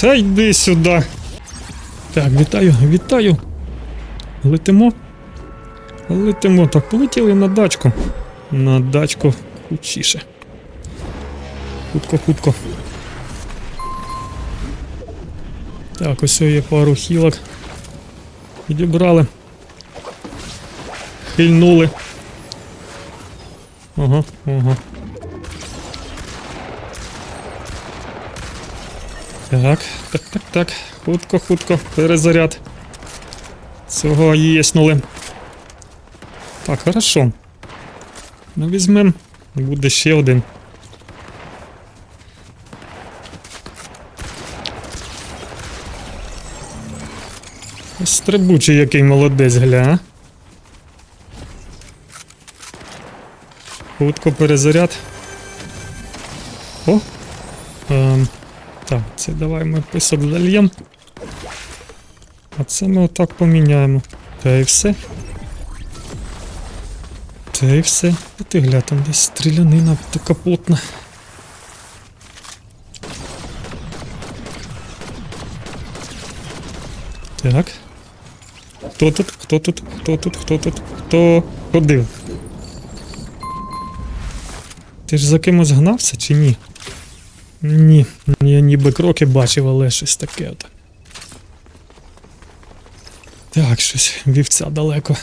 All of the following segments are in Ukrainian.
Та йди сюди. Так, вітаю, вітаю. Летимо. Летимо. Так, полетіли на дачку. На дачку хутчіше. Хутко, хутко. Так, ось є пару хілок. Підібрали. Хильнули. Ага, ага. Так, так, так, так. Хутко, хутко. Перезаряд. Цього єснули. Так, хорошо. Ну, візьмем. Буде ще один. Стрибучий який молодець, гля. а? Хутко перезаряд. О! Ем, так, це давай ми писок зальєм. А це ми отак поміняємо. Та і все. Та і все. Та ти гля, там десь стрілянина така плотна. Так. Хто тут? Хто тут? Хто тут? Хто тут? Хто ходив? Ти ж за кимось гнався чи ні? Ні, я ніби кроки бачив, але щось таке от. Так, щось вівця далеко.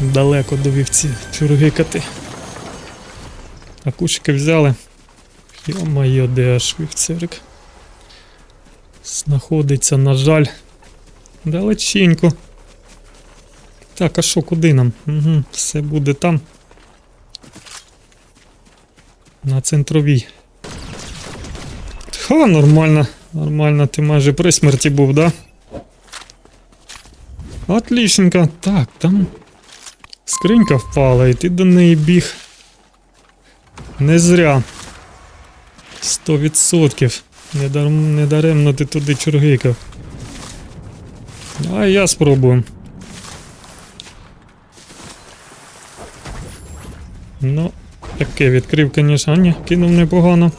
Далеко до вівці чургикати. А кущики взяли. Йо-моє, де аж вівцерик. Знаходиться, на жаль, далеченько. Так, а що, куди нам? Угу, все буде там. На центровій. Ха, нормально. Нормально, ти майже при смерті був, да? Отлічненько. Так, там скринька впала, і ти до неї біг. Не зря. Сто відсотків. Недарм, недаремно ти туди чургикав. А я спробую. Ну, таке відкрив, звісно, ні, кинув непогано.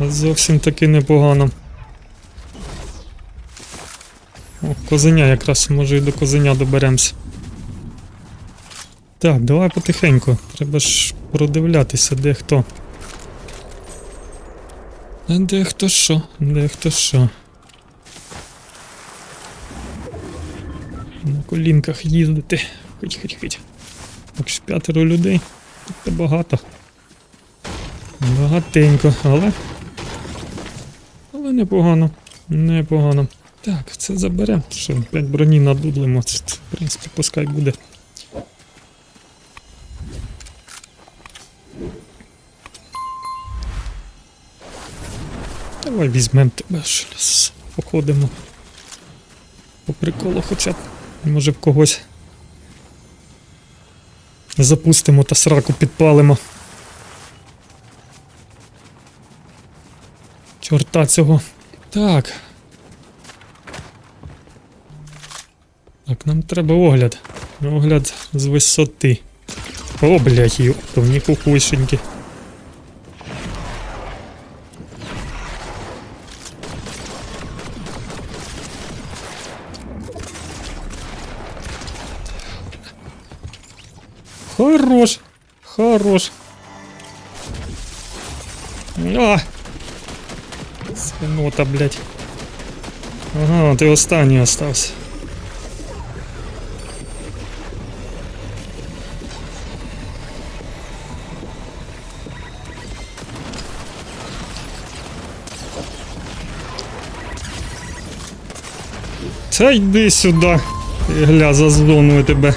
Зовсім таки непогано. О, козеня якраз, може і до козеня доберемось. Так, давай потихеньку. Треба ж продивлятися, де хто. А Де хто що, де хто що. На колінках їздити. Хоть, хоть, хоть. Якщо п'ятеро людей, це багато. Багатенько, але. Але непогано. Непогано. Так, це заберемо. Що, 5 броні надудлимо. Це, в принципі, пускай буде. Давай візьмемо тебе щось. Походимо. По приколу хоча б. Може в когось. Запустимо та сраку підпалимо. Чорта цього. Так. Так, нам треба огляд. Огляд з висоти. О, блядь, ёптовні кукушеньки. Хорош. Хорош. А! Свинота, блядь. Ага, ти останній остався. Та йди сюди. Гля за зоною тебе.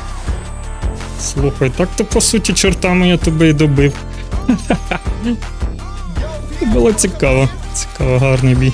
Слухай, так то по суті чортами я тебе і добив. Було цікаво. Цікаво, гарний бій.